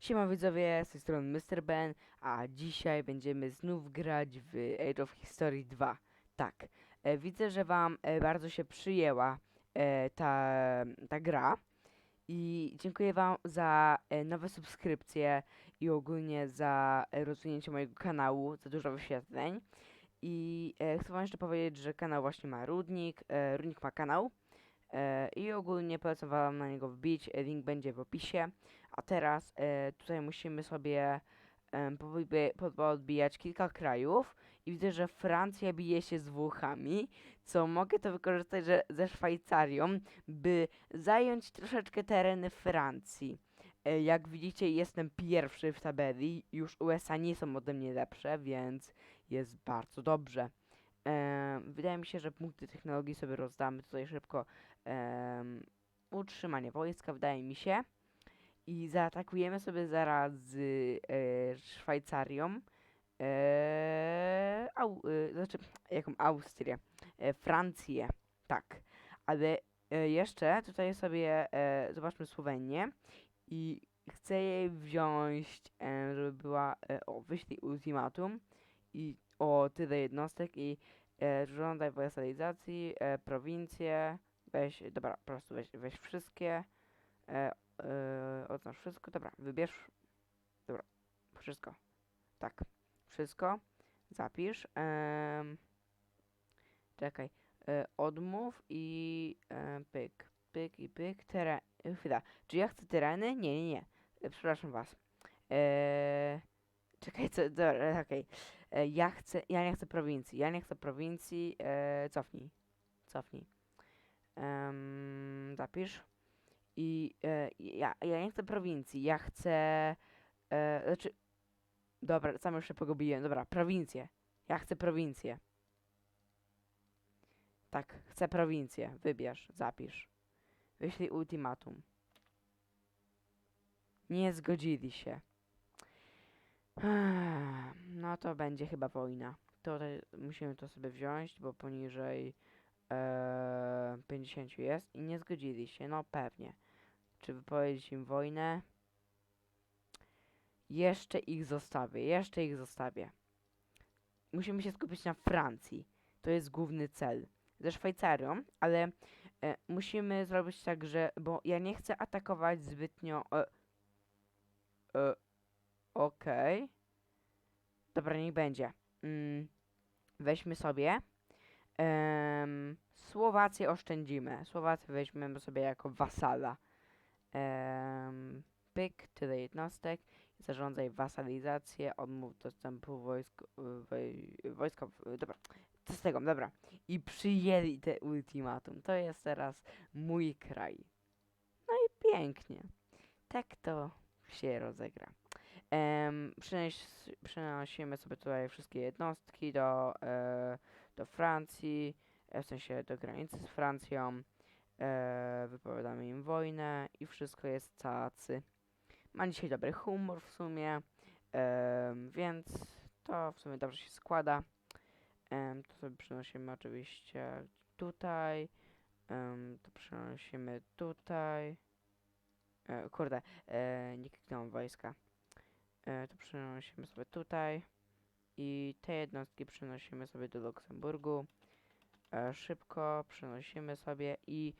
Siema widzowie, z tej strony Mr. Ben, a dzisiaj będziemy znów grać w Age of History 2. Tak, e, widzę, że wam e, bardzo się przyjęła e, ta, ta gra i dziękuję wam za e, nowe subskrypcje i ogólnie za e, rozwinięcie mojego kanału, za dużo wyświetleń. I e, chcę wam jeszcze powiedzieć, że kanał właśnie ma Rudnik, e, Rudnik ma kanał i ogólnie polecam na niego wbić, e, link będzie w opisie. A teraz e, tutaj musimy sobie em, powybi- po- poodbijać kilka krajów i widzę, że Francja bije się z Włochami, co mogę to wykorzystać że, ze Szwajcarią, by zająć troszeczkę tereny Francji. E, jak widzicie, jestem pierwszy w tabeli, już USA nie są ode mnie lepsze, więc jest bardzo dobrze. Wydaje mi się, że punkty technologii sobie rozdamy tutaj szybko. Em, utrzymanie wojska, wydaje mi się i zaatakujemy sobie zaraz z e, Szwajcarią. E, au, e, znaczy, jaką Austrię? E, Francję, tak. Ale e, jeszcze tutaj sobie e, zobaczmy Słowenię i chcę jej wziąć, e, żeby była, e, o, wyślij ultimatum i o tyle jednostek i e, żądaj wasalizacji, e, prowincje, weź, dobra, po prostu weź, weź wszystkie, e, Yy, oznacz wszystko. Dobra, wybierz. Dobra, wszystko. Tak, wszystko. Zapisz. Em, czekaj. E, odmów i e, pyk. Pyk i pyk. Teren. Chwila. Czy ja chcę tereny? Nie, nie, nie. E, przepraszam was. E, czekaj, co. Dobra, okej. E, Ja chcę. Ja nie chcę prowincji. Ja nie chcę prowincji. E, cofnij. Cofnij. Zapisz. I e, ja, ja nie chcę prowincji, ja chcę. E, znaczy. Dobra, sam już się pogubiłem. Dobra, prowincję. Ja chcę prowincję. Tak, chcę prowincję. Wybierz, zapisz. Wyślij ultimatum. Nie zgodzili się. No to będzie chyba wojna. Tutaj musimy to sobie wziąć, bo poniżej e, 50 jest i nie zgodzili się. No pewnie. Czy wypowiedzieć im wojnę? Jeszcze ich zostawię, jeszcze ich zostawię. Musimy się skupić na Francji. To jest główny cel. Ze Szwajcarią, ale e, musimy zrobić tak, że. Bo ja nie chcę atakować zbytnio. E, e, Okej. Dobra, niech będzie. Mm, weźmy sobie. Em, Słowację oszczędzimy. Słowację weźmiemy sobie jako wasala. Em, pyk, tyle jednostek. Zarządzaj wasalizację, odmów dostępu wojsk, woj, wojska, dobra, co z tego, dobra. I przyjęli te ultimatum. To jest teraz mój kraj. No i pięknie. Tak to się rozegra. Em, przenieś, przenosimy sobie tutaj wszystkie jednostki do, e, do Francji, e, w sensie do granicy z Francją. E, wypowiadamy im wojnę i wszystko jest cacy. Ma dzisiaj dobry humor w sumie, em, więc to w sumie dobrze się składa. Em, to sobie przenosimy oczywiście tutaj. to przenosimy tutaj. E, kurde, e, nie kliknąłem wojska. E, to przenosimy sobie tutaj. I te jednostki przenosimy sobie do Luksemburgu. E, szybko przenosimy sobie i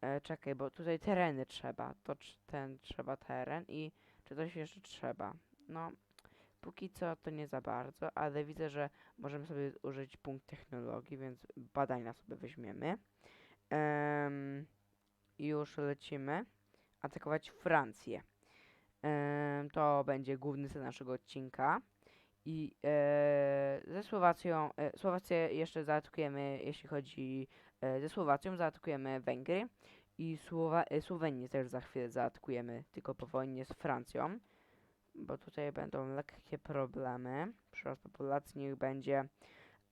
e, czekaj, bo tutaj tereny trzeba. To ten trzeba teren i czy coś jeszcze trzeba. No, póki co to nie za bardzo, ale widzę, że możemy sobie użyć punkt technologii, więc badania sobie weźmiemy. Em, już lecimy atakować Francję. To będzie główny cel naszego odcinka. I e, ze Słowacją, e, Słowację jeszcze zaatakujemy, jeśli chodzi e, ze Słowacją, zaatakujemy Węgry i Słowa, e, Słowenię też za chwilę zaatakujemy, tylko po wojnie z Francją, bo tutaj będą lekkie problemy. Przyrost populacji niech będzie,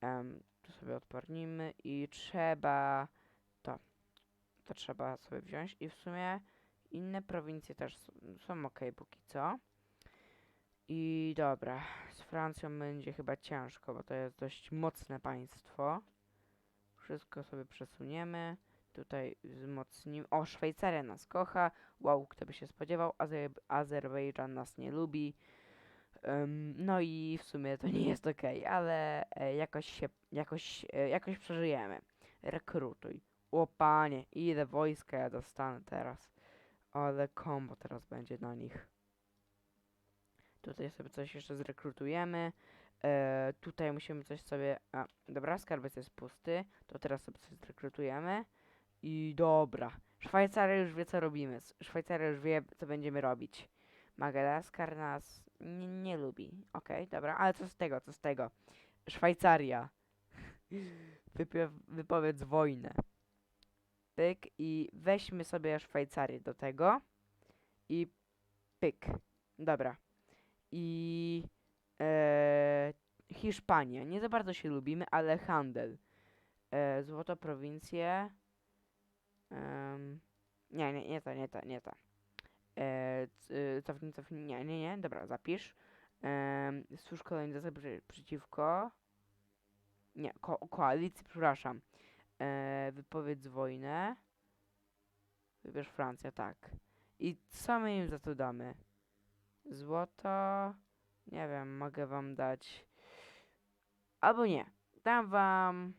em, to sobie odpornimy i trzeba to, to trzeba sobie wziąć i w sumie inne prowincje też s- są ok póki co. I dobra, z Francją będzie chyba ciężko, bo to jest dość mocne państwo. Wszystko sobie przesuniemy. Tutaj wzmocnimy. O, Szwajcaria nas kocha. Wow, kto by się spodziewał. Azer Azerbejdżan nas nie lubi. Em, no i w sumie to nie jest okej, ale e, jakoś się, jakoś, e, jakoś przeżyjemy. Rekrutuj. O panie, ile wojska ja dostanę teraz. Ale kombo teraz będzie na nich. Tutaj sobie coś jeszcze zrekrutujemy. E, tutaj musimy coś sobie... A, dobra, skarbiec jest pusty. To teraz sobie coś zrekrutujemy. I dobra. Szwajcaria już wie, co robimy. Szwajcaria już wie, co będziemy robić. Madagaskar nas nie, nie lubi. Okej, dobra, ale co z tego, co z tego? Szwajcaria. Wypiew, wypowiedz wojnę. Pyk i weźmy sobie Szwajcarię do tego. I pyk. Dobra. I e, Hiszpania. Nie za bardzo się lubimy, ale handel. E, złoto prowincje. Em, nie, nie, nie ta, nie ta, nie ta. E, y, cofnij, cofnij, nie, nie, nie, dobra, zapisz. Um, Stwórz kolonizację przy, przeciwko. Nie, ko koalicji, przepraszam. E, wypowiedz wojnę. Wybierz Francja, tak. I co my im za to damy? Złoto. Nie wiem, mogę wam dać. Albo nie. Dam wam.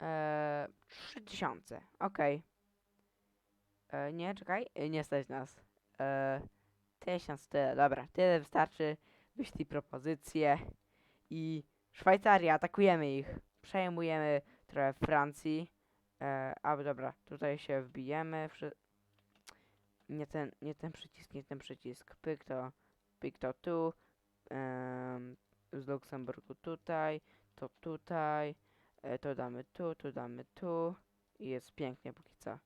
E, 3000. Okej. E, nie, czekaj. E, nie stać nas. E, 1000 tyle. Dobra, tyle wystarczy. Wyślij propozycję. I Szwajcaria, atakujemy ich. Przejmujemy trochę Francji. E, a dobra, tutaj się wbijemy. Wszy... Nie ten, nie ten przycisk, nie ten przycisk. Pyk to, tu. Em, z Luksemburgu tutaj, to tutaj. E, to damy tu, to damy tu. I jest pięknie póki co.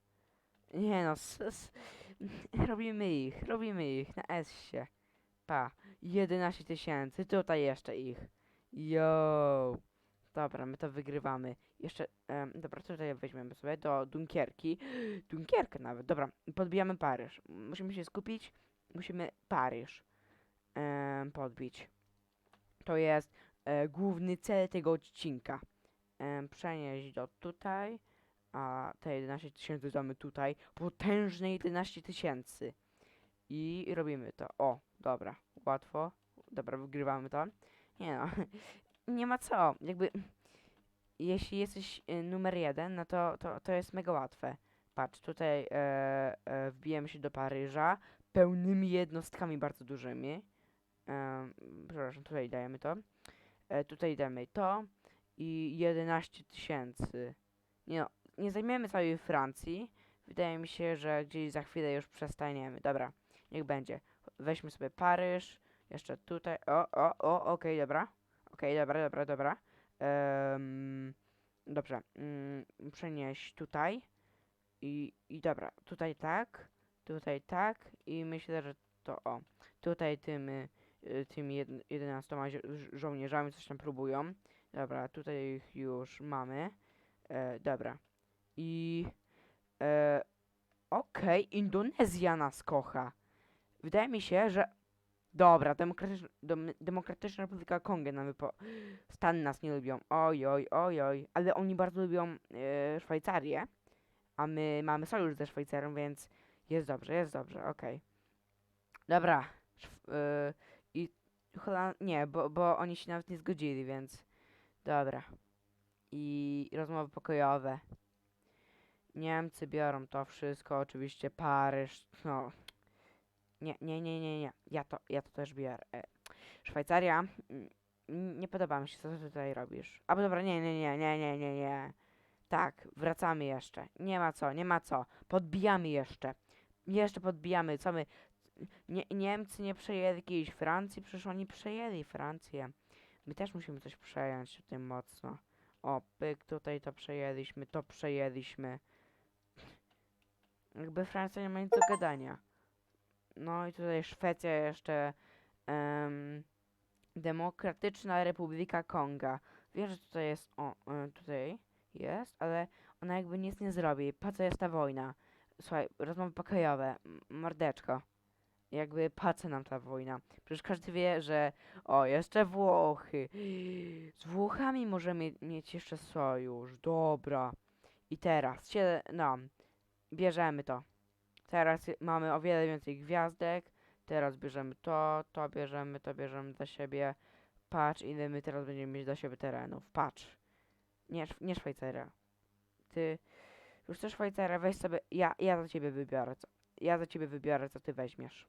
Nie no, s, s, robimy ich, robimy ich, na S się. Pa, 11 tysięcy, tutaj jeszcze ich. Yo. Dobra, my to wygrywamy. Jeszcze, em, dobra, tutaj weźmiemy sobie do Dunkierki. Dunkierkę nawet, dobra, podbijamy Paryż. Musimy się skupić, musimy Paryż podbić. To jest e, główny cel tego odcinka. Em, przenieść do tutaj, a te 11 tysięcy damy tutaj. Potężne 11 tysięcy. I robimy to. O, dobra, łatwo. Dobra, wygrywamy to. Nie no, nie ma co. Jakby, jeśli jesteś y, numer jeden, no to, to, to jest mega łatwe. Patrz, tutaj e, e, wbijemy się do Paryża pełnymi jednostkami bardzo dużymi. Em, przepraszam, tutaj dajemy to. E, tutaj damy to i 11 tysięcy. Nie no, nie zajmiemy całej Francji. Wydaje mi się, że gdzieś za chwilę już przestaniemy. Dobra, niech będzie. Weźmy sobie Paryż. Jeszcze tutaj. O, o, o, okej, dobra. Okej, dobra, dobra, dobra. Em, dobrze. Mm, przenieść tutaj. I, I dobra, tutaj tak. Tutaj tak. I myślę, że to o. Tutaj tym, y, tymi jed, 11 żo- żo- żołnierzami coś tam próbują. Dobra, tutaj ich już mamy. E, dobra. I. E, Okej, Indonezja nas kocha. Wydaje mi się, że. Dobra, Demokratyczna, Dom- Demokratyczna Republika Kongo nam wypo... Stany nas nie lubią. Oj, oj, oj, oj. Ale oni bardzo lubią e, Szwajcarię. A my mamy sojusz ze Szwajcarią, więc jest dobrze, jest dobrze, okej. Dobra. Szw- e, I Holand... Nie, bo, bo oni się nawet nie zgodzili, więc... Dobra. I rozmowy pokojowe. Niemcy biorą to wszystko, oczywiście Paryż, no. Nie, nie, nie, nie, nie. Ja to, ja to też biorę. Szwajcaria. mm, Nie podoba mi się, co ty tutaj robisz. A dobra, nie, nie, nie, nie, nie, nie, nie. Tak, wracamy jeszcze. Nie ma co, nie ma co. Podbijamy jeszcze. Jeszcze podbijamy. Co my... Nie, Niemcy nie przejęli jakiejś Francji? Przecież oni przejęli Francję. My też musimy coś przejąć tutaj mocno. O, pyk, tutaj to przejęliśmy, to przejęliśmy. Jakby Francja nie ma nic do gadania. No i tutaj Szwecja jeszcze. em, Demokratyczna Republika Konga. Wiem, że tutaj jest. O, e, tutaj jest, ale ona jakby nic nie zrobi. Po co jest ta wojna? Słuchaj, rozmowy pokojowe. Mordeczko. Jakby po nam ta wojna? Przecież każdy wie, że. O, jeszcze Włochy. Z Włochami możemy mieć jeszcze sojusz. Dobra. I teraz, sie- no, bierzemy to. Teraz mamy o wiele więcej gwiazdek. Teraz bierzemy to, to bierzemy, to bierzemy dla siebie. Patrz, ile my teraz będziemy mieć dla siebie terenów. Patrz. Nie, nie Szwajcaria. Ty, już chcesz Szwajcaria, weź sobie, ja, ja za ciebie wybiorę, co, ja za ciebie wybiorę, co ty weźmiesz.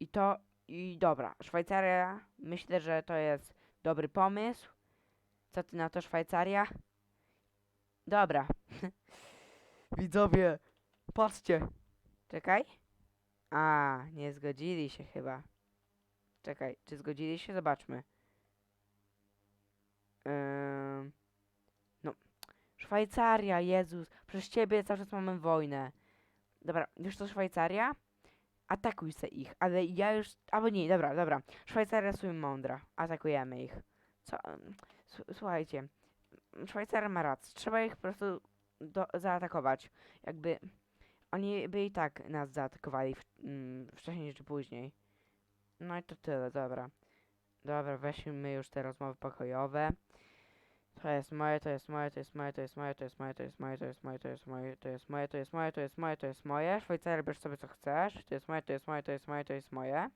I to, i dobra, Szwajcaria, myślę, że to jest dobry pomysł. Co ty na to, Szwajcaria? Dobra. Widzowie, patrzcie. Czekaj. A, nie zgodzili się chyba. Czekaj, czy zgodzili się? Zobaczmy. Ym, no, Szwajcaria, Jezus. Przez ciebie cały czas mamy wojnę. Dobra, już to Szwajcaria? Atakuj se ich, ale ja już... Albo nie, dobra, dobra. Szwajcaria są mądra. Atakujemy ich. Co? Słuchajcie. Szwajcaria ma rację. Trzeba ich po prostu do, zaatakować. Jakby... Oni by i tak nas zaatakowali w, mm, wcześniej czy później. No i to tyle, dobra. Dobra, weźmy już te rozmowy pokojowe. To jest moje, to jest moje, to jest moje, to jest moje, to jest moje, to jest moje, to jest moje, to jest moje, to jest moje, to jest moje, to jest moje, to jest moje. Bierz sobie co chcesz. To jest moje, to jest moje, to jest moje, to jest moje.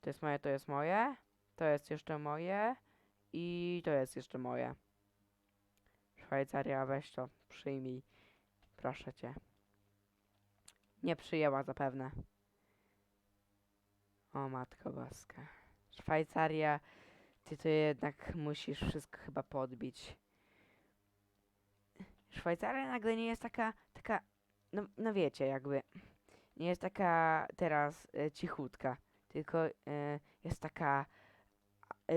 To jest moje, to jest moje. To jest jeszcze moje. I to jest jeszcze moje. Szwajcaria, weź to, przyjmij. Proszę cię. Nie przyjęła zapewne. O matko boska. Szwajcaria, ty to jednak musisz wszystko chyba podbić. Szwajcaria nagle nie jest taka, taka, no, no wiecie, jakby, nie jest taka teraz e, cichutka, tylko e, jest taka e,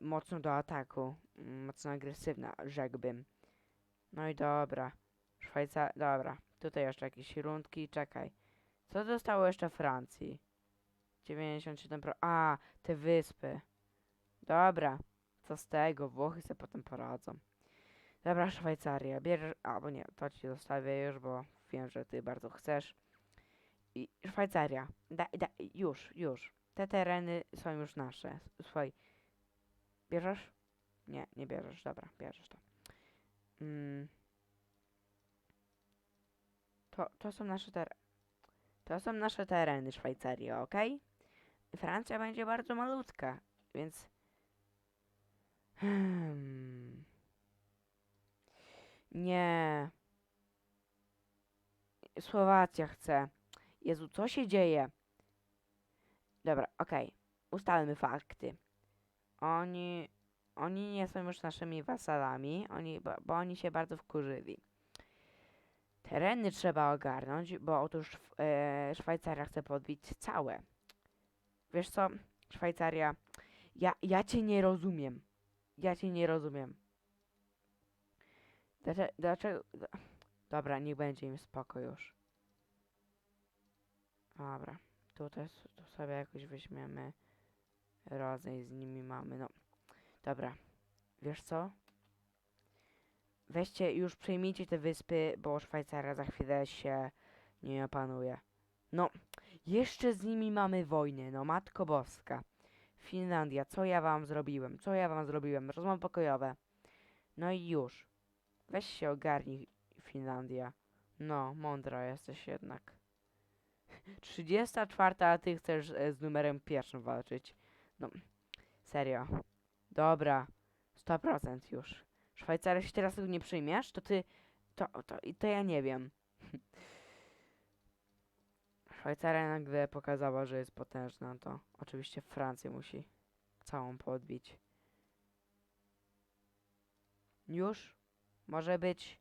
mocno do ataku, mm, mocno agresywna, rzekłbym. No i dobra, Szwajcaria, dobra, tutaj jeszcze jakieś rundki, czekaj. Co zostało jeszcze Francji? 97%. A, te wyspy. Dobra. Co z tego? Włochy sobie potem poradzą. Dobra, Szwajcaria. Bierzesz... Albo nie, to ci zostawię już, bo wiem, że ty bardzo chcesz. I Szwajcaria. Da, da, już, już. Te tereny są już nasze. Słuchaj. Bierzesz? Nie, nie bierzesz. Dobra, bierzesz to. Mm. To, to są nasze tereny. To są nasze tereny Szwajcarii, ok? Francja będzie bardzo malutka, więc. Hmm. Nie. Słowacja chce. Jezu, co się dzieje? Dobra, okej. Ustalmy fakty. Oni. Oni nie są już naszymi wasalami, oni, bo, bo oni się bardzo wkurzyli. Tereny trzeba ogarnąć, bo otóż e, Szwajcaria chce podbić całe. Wiesz co, Szwajcaria, ja, ja cię nie rozumiem. Ja cię nie rozumiem. Dlaczego, dlaczego... Dobra, niech będzie im spoko już. Dobra, tutaj tu sobie jakoś weźmiemy. Rodzaj z nimi mamy, no. Dobra, wiesz co? Weźcie, już przejmijcie te wyspy, bo Szwajcaria za chwilę się nie opanuje. No, jeszcze z nimi mamy wojnę, no matko boska. Finlandia, co ja wam zrobiłem? Co ja wam zrobiłem? Rozmowy pokojowe. No i już. Weź się ogarnij, Finlandia. No, mądra jesteś jednak. 34, a ty chcesz e, z numerem pierwszym walczyć. No, serio. Dobra, 100% już. Szwajcaria się teraz tego nie przyjmiesz, to ty, to, to, to ja nie wiem. Szwajcaria nagle pokazała, że jest potężna, to oczywiście Francja musi całą podbić. Już? Może być.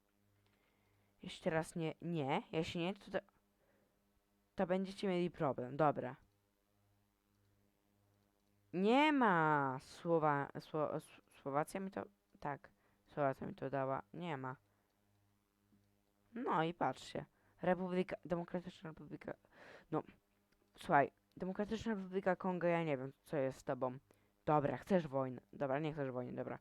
Jeśli teraz nie, nie, jeśli nie, to, to, to będziecie mieli problem. Dobra. Nie ma słowa, sło, Słowacja mi to, tak, Słowacja mi to dała, nie ma. No i patrzcie. Republika, Demokratyczna Republika. No, słuchaj, Demokratyczna Republika Konga, ja nie wiem, co jest z tobą. Dobra, chcesz wojny. Dobra, nie chcesz wojny, dobra.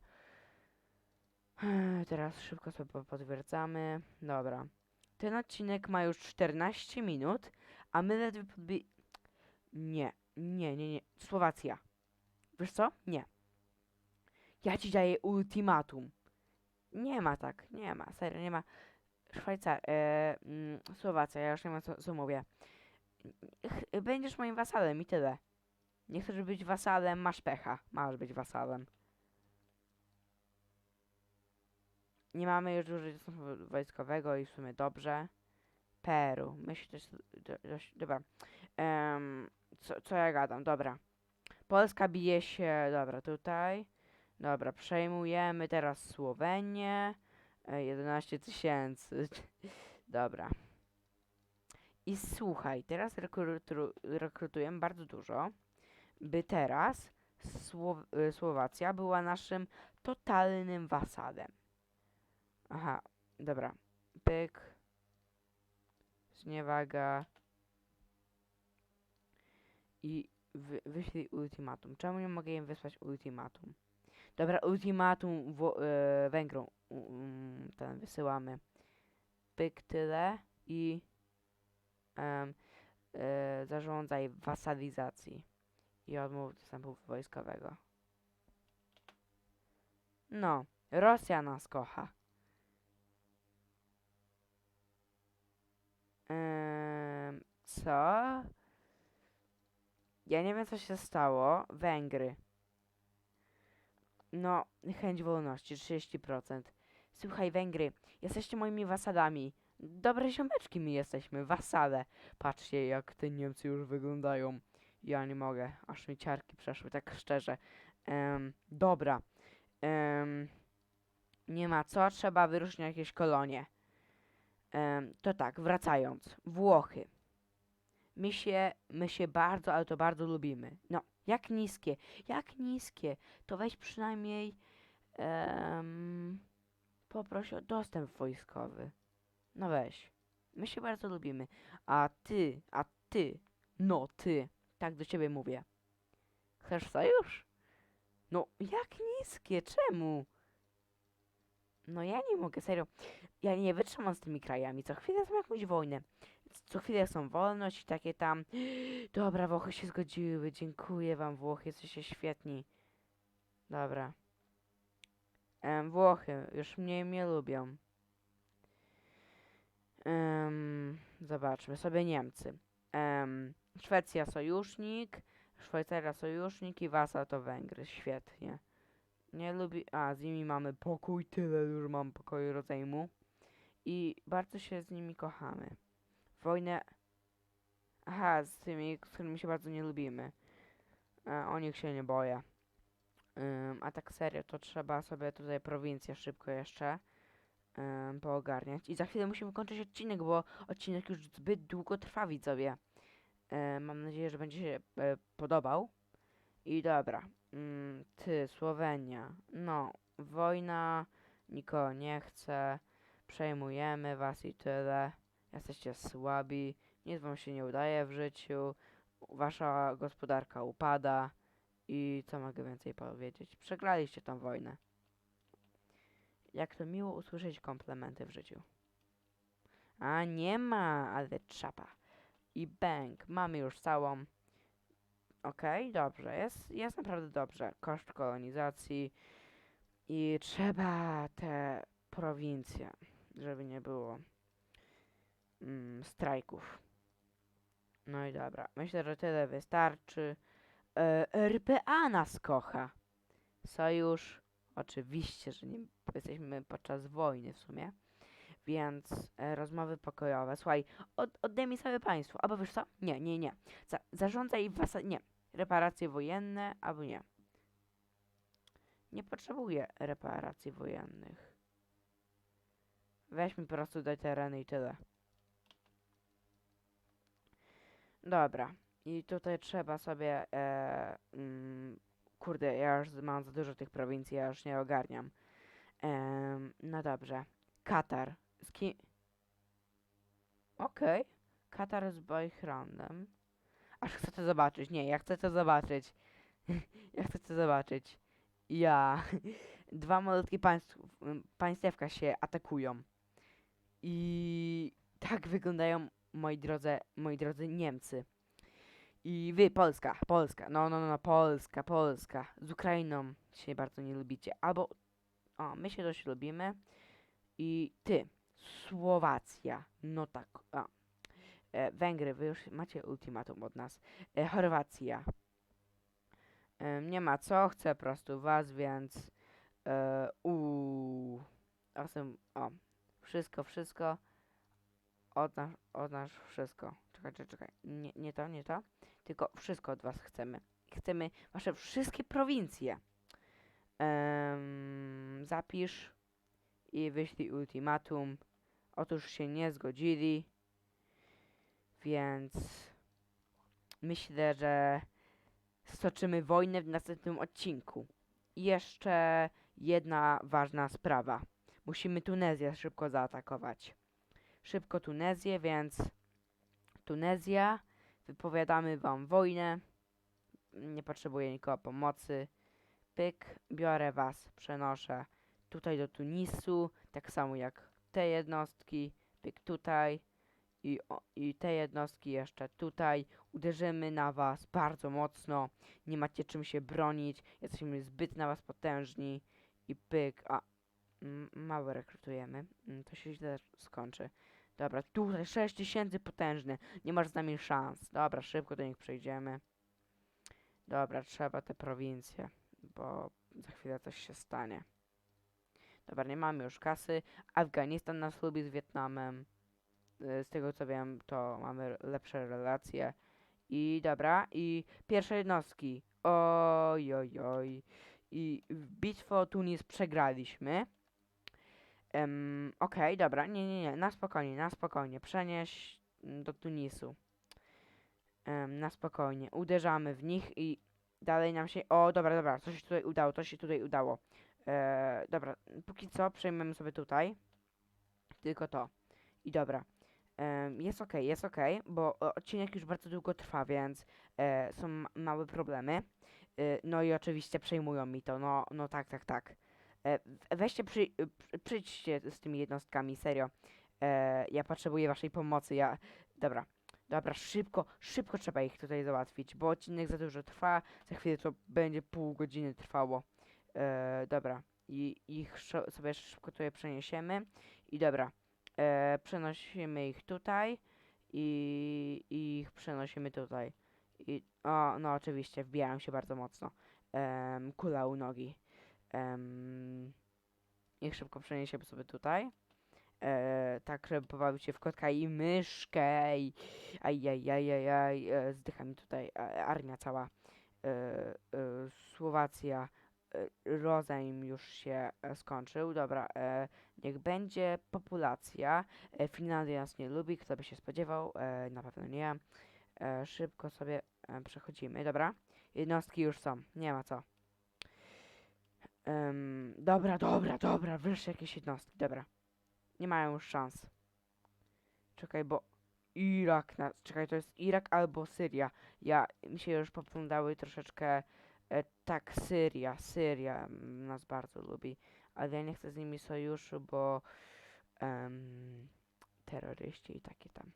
Teraz szybko sobie po- potwierdzamy. Dobra. Ten odcinek ma już 14 minut, a my ledwie podbi... Nie, nie, nie, nie. Słowacja. Wiesz co? Nie. Ja ci daję ultimatum. Nie ma tak, nie ma, serio, nie ma. Szwajcar, e, mm, Słowacja, ja już nie wiem co, co mówię. Ch- Będziesz moim wasalem i tyle. Nie chcesz być wasalem, masz pecha. Masz być wasalem. Nie mamy już dużo wojskowego i w sumie dobrze. Peru. Myślę, że dobra. Em, co, co ja gadam? Dobra. Polska bije się, dobra, tutaj. Dobra, przejmujemy teraz Słowenię. E, 11 tysięcy. Dobra. I słuchaj, teraz rekrutu, rekrutujemy bardzo dużo, by teraz y, Słowacja była naszym totalnym wasalem. Aha, dobra. Pyk. Zniewaga. I wy, wyślij ultimatum. Czemu nie mogę im wysłać ultimatum? Dobra, ultimatum e, Węgrom um, ten wysyłamy. Pyk tyle i em, e, zarządzaj wasalizacji i odmów dostępu wojskowego. No, Rosja nas kocha. Em, co? Ja nie wiem, co się stało. Węgry. No, chęć wolności, 30%. Słuchaj, Węgry, jesteście moimi wasalami. Dobre ziomeczki my jesteśmy, wasale. Patrzcie, jak te Niemcy już wyglądają. Ja nie mogę, aż mi ciarki przeszły, tak szczerze. Dobra. Nie ma co, trzeba wyróżnić jakieś kolonie. To tak, wracając. Włochy. My się, my się bardzo, ale to bardzo lubimy. No, jak niskie, jak niskie. To weź przynajmniej em, poproś o dostęp wojskowy. No weź. My się bardzo lubimy. A ty, a ty, no ty, tak do ciebie mówię. Chcesz sojusz? No, jak niskie, czemu? No ja nie mogę, serio. Ja nie wytrzymam z tymi krajami. Co chwilę są jakąś wojnę. Co chwilę są wolność i takie tam. Dobra, Włochy się zgodziły. Dziękuję wam, Włochy, jesteście świetni. Dobra. Em, Włochy, już mniej mnie lubią. Zobaczmy sobie Niemcy. Em, Szwecja sojusznik, Szwajcaria sojusznik i Wasal to Węgry. Świetnie. Nie lubi... A, z nimi mamy pokój, tyle już mam pokoju rozejmu. I bardzo się z nimi kochamy. Wojnę... Aha, z tymi, z którymi się bardzo nie lubimy. E, o nich się nie boję. Ym, a tak serio, to trzeba sobie tutaj prowincję szybko jeszcze poogarniać. I za chwilę musimy kończyć odcinek, bo odcinek już zbyt długo trwa, widzowie. E, mam nadzieję, że będzie się e, podobał. I dobra. Mm, ty, Słowenia. No, wojna. Nikogo nie chce. Przejmujemy was i tyle. Jesteście słabi. Nic wam się nie udaje w życiu. Wasza gospodarka upada. I co mogę więcej powiedzieć? Przegraliście tą wojnę. Jak to miło usłyszeć komplementy w życiu. A nie ma, ale czapa. I bank. Mamy już całą. Okej, dobrze. Jest, jest naprawdę dobrze. Koszt kolonizacji. I trzeba te prowincje, żeby nie było mm, strajków. No i dobra. Myślę, że tyle wystarczy. E, RPA nas kocha. Sojusz. Oczywiście, że nie jesteśmy podczas wojny w sumie. Więc e, rozmowy pokojowe. Słuchaj, od, oddaj całe państwo. Albo wiesz co? Nie, nie, nie. Za, zarządzaj wasa... Nie. Reparacje wojenne, albo nie. Nie potrzebuję reparacji wojennych. Weź mi po prostu daj tereny i tyle. Dobra. I tutaj trzeba sobie... E, mm, kurde, ja już mam za dużo tych prowincji, ja już nie ogarniam. Em, no dobrze. Katar. Z kim... Okej. Katar z Bajhranem. Aż chcę to zobaczyć. Nie, ja chcę to zobaczyć. ja chcę to zobaczyć. Ja. Dwa malutkie państw, państewka się atakują. I tak wyglądają, moi drodzy, moi drodzy Niemcy. I wy, Polska, Polska, no, no, no, no, Polska, Polska. Z Ukrainą się bardzo nie lubicie. Albo, o, my się dość lubimy. I ty, Słowacja, no tak, a. E, Węgry, wy już macie ultimatum od nas. E, Chorwacja. E, nie ma co, chcę po prostu was, więc e, u Osem, o, wszystko, wszystko. Odnasz, odnasz wszystko. Czekaj, czekaj, czekaj. Nie, nie to, nie to. Tylko wszystko od was chcemy. Chcemy wasze wszystkie prowincje. Em, zapisz i wyślij ultimatum. Otóż się nie zgodzili. Więc myślę, że stoczymy wojnę w następnym odcinku. I jeszcze jedna ważna sprawa. Musimy Tunezję szybko zaatakować. Szybko Tunezję, więc Tunezja, wypowiadamy wam wojnę. Nie potrzebuję nikogo pomocy. Pyk, biorę was, przenoszę tutaj do Tunisu, tak samo jak te jednostki. Pyk tutaj i, o, i te jednostki jeszcze tutaj. Uderzymy na was bardzo mocno. Nie macie czym się bronić. Jesteśmy zbyt na was potężni. I pyk, a Mało rekrutujemy. Mm, To się źle skończy. Dobra, tutaj 6000 potężny. Nie masz z nami szans. Dobra, szybko do nich przejdziemy. Dobra, trzeba te prowincje, bo za chwilę coś się stanie. Dobra, nie mamy już kasy. Afganistan nas lubi z Wietnamem. Y, Z tego co wiem, to mamy lepsze relacje. I dobra, i pierwsze jednostki. Oj, oj, oj. I bitwę o Tunis przegraliśmy. Em, Okej, dobra, nie, nie, nie, na spokojnie, na spokojnie, przenieś mm, do Tunisu. Em, na spokojnie, uderzamy w nich i dalej nam się, o dobra, dobra, to się tutaj udało, to się tutaj udało. E, dobra, póki co przejmiemy sobie tutaj, tylko to. I dobra, jest okej, jest okej, bo odcinek już bardzo długo trwa, więc e, są ma- małe problemy. E, no i oczywiście przejmują mi to, no, no tak, tak, tak. E, weźcie, y, przy- przyjdźcie z tymi jednostkami, serio. E, ja potrzebuję waszej pomocy, ja... Dobra, dobra, szybko, szybko trzeba ich tutaj załatwić, bo odcinek za dużo trwa, za chwilę to będzie pół godziny trwało. E, dobra, i ich sobie szybko tutaj przeniesiemy. I dobra, przenosimy ich tutaj i, i ich przenosimy tutaj. I, o, no oczywiście, wbijają się bardzo mocno. Em, kula u nogi. Niech szybko przeniesiemy sobie tutaj. E, tak, żeby pobawić się w kotka i myszkę. I, ajajajajaj, e, zdycha mi tutaj e, armia cała. E, e, Słowacja. E, rozejm już się e, skończył. Dobra, e, niech będzie populacja. E, Finlandia nas nie lubi, kto by się spodziewał. E, na pewno nie. E, szybko sobie e, przechodzimy. Dobra, jednostki już są, nie ma co. Em, dobra, dobra, dobra, wreszcie jakieś jednostki, dobra. Nie mają już szans. Czekaj, bo Irak, na, czekaj, to jest Irak albo Syria. Ja, mi się już poplądały troszeczkę, e, tak, Syria, Syria mm, nas bardzo lubi, ale ja nie chcę z nimi sojuszu, bo em, terroryści i takie tam.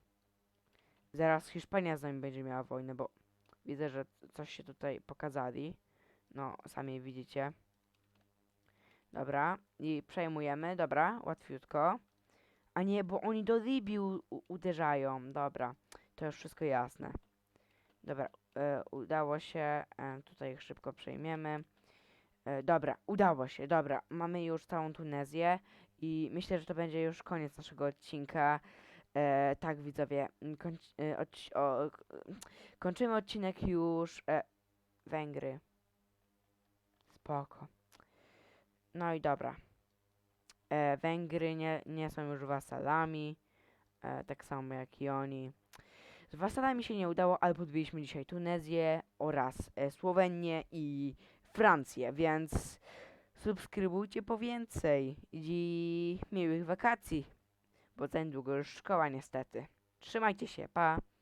Zaraz Hiszpania z nami będzie miała wojnę, bo widzę, że coś się tutaj pokazali. No, sami widzicie. Dobra, i przejmujemy, dobra, łatwiutko. A nie, bo oni do Libii uderzają, dobra, to już wszystko jasne. Dobra, e, udało się, e, tutaj szybko przejmiemy. E, dobra, udało się, dobra, mamy już całą Tunezję i myślę, że to będzie już koniec naszego odcinka. E, tak, widzowie, e, o, kończymy odcinek już. E, Węgry. Spoko. No i dobra. E, Węgry nie, nie są już wasalami, e, tak samo jak i oni. Z wasalami się nie udało, ale podbiliśmy dzisiaj Tunezję oraz e, Słowenię i Francję, więc subskrybujcie po więcej i miłych wakacji, bo za niedługo już szkoła niestety. Trzymajcie się, pa!